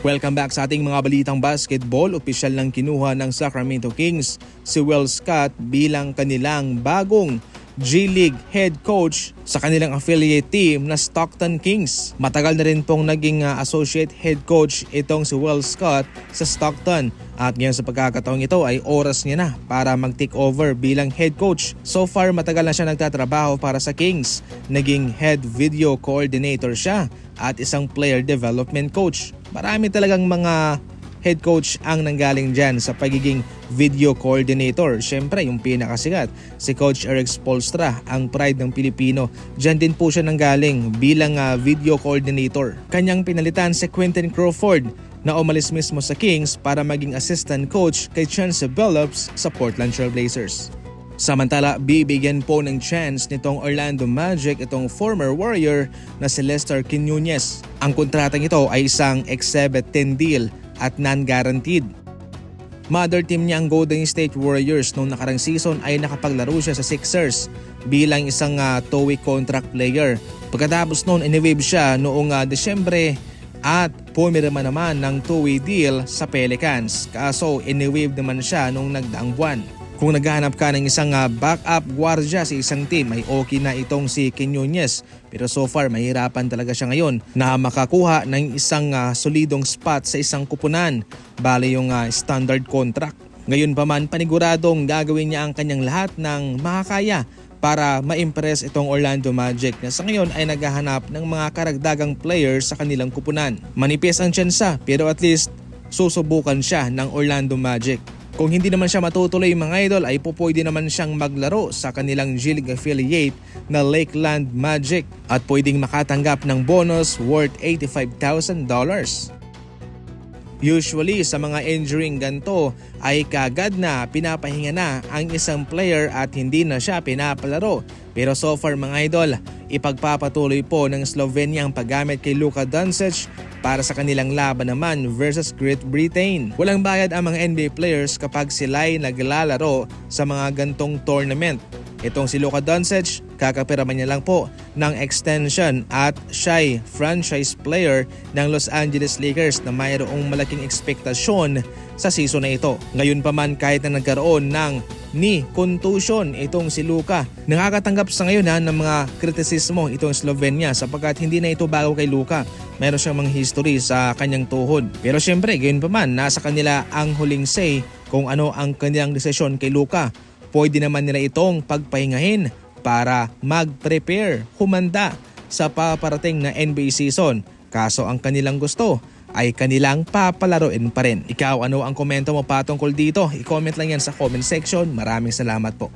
Welcome back sa ating mga balitang basketball. Opisyal lang kinuha ng Sacramento Kings si Will Scott bilang kanilang bagong G-League head coach sa kanilang affiliate team na Stockton Kings. Matagal na rin pong naging uh, associate head coach itong si Will Scott sa Stockton at ngayon sa pagkakataong ito ay oras niya na para mag-take over bilang head coach. So far matagal na siya nagtatrabaho para sa Kings. Naging head video coordinator siya at isang player development coach. Marami talagang mga head coach ang nanggaling dyan sa pagiging video coordinator. Siyempre, yung pinakasikat, si Coach Eric Spolstra, ang pride ng Pilipino. Dyan din po siya nanggaling bilang uh, video coordinator. Kanyang pinalitan si Quentin Crawford na umalis mismo sa Kings para maging assistant coach kay Chance Billups sa Portland Trail Blazers. Samantala, bibigyan po ng chance nitong Orlando Magic itong former Warrior na si Lester Quinones. Ang kontratang ito ay isang exhibit 10 deal at non-guaranteed. Mother team niya ang Golden State Warriors noong nakarang season ay nakapaglaro siya sa Sixers bilang isang uh, two-week contract player. Pagkatapos noon, iniwave siya noong uh, Desyembre at pumirma naman ng two-way deal sa Pelicans. Kaso iniwave naman siya noong nagdaang buwan. Kung naghahanap ka ng isang uh, backup guardia sa isang team ay okay na itong si Quinones pero so far mahirapan talaga siya ngayon na makakuha ng isang uh, solidong spot sa isang kupunan bale yung uh, standard contract. Ngayon pa man paniguradong gagawin niya ang kanyang lahat ng makakaya para ma-impress itong Orlando Magic na sa ngayon ay naghahanap ng mga karagdagang players sa kanilang kupunan. Manipis ang tsansa pero at least susubukan siya ng Orlando Magic. Kung hindi naman siya matutuloy mga idol ay pupwede naman siyang maglaro sa kanilang G-League affiliate na Lakeland Magic at pwedeng makatanggap ng bonus worth $85,000. Usually sa mga injuring ganto ay kagad na pinapahinga na ang isang player at hindi na siya pinapalaro. Pero so far mga idol, ipagpapatuloy po ng Slovenia ang paggamit kay Luka Doncic para sa kanilang laban naman versus Great Britain. Walang bayad ang mga NBA players kapag sila ay naglalaro sa mga gantong tournament. Itong si Luka Doncic, kakapiraman niya lang po ng extension at siya franchise player ng Los Angeles Lakers na mayroong malaking ekspektasyon sa season na ito. Ngayon pa man kahit na nagkaroon ng ni contusion itong si Luka. Nakakatanggap sa ngayon ha, ng mga kritisismo itong Slovenia sapagkat hindi na ito bago kay Luka. Meron siyang mga history sa kanyang tuhod. Pero syempre, gayon pa man, nasa kanila ang huling say kung ano ang kanilang desisyon kay Luka. Pwede naman nila itong pagpahingahin para mag-prepare, humanda sa paparating na NBA season. Kaso ang kanilang gusto ay kanilang papalaruin pa rin. Ikaw, ano ang komento mo patungkol dito? I-comment lang yan sa comment section. Maraming salamat po.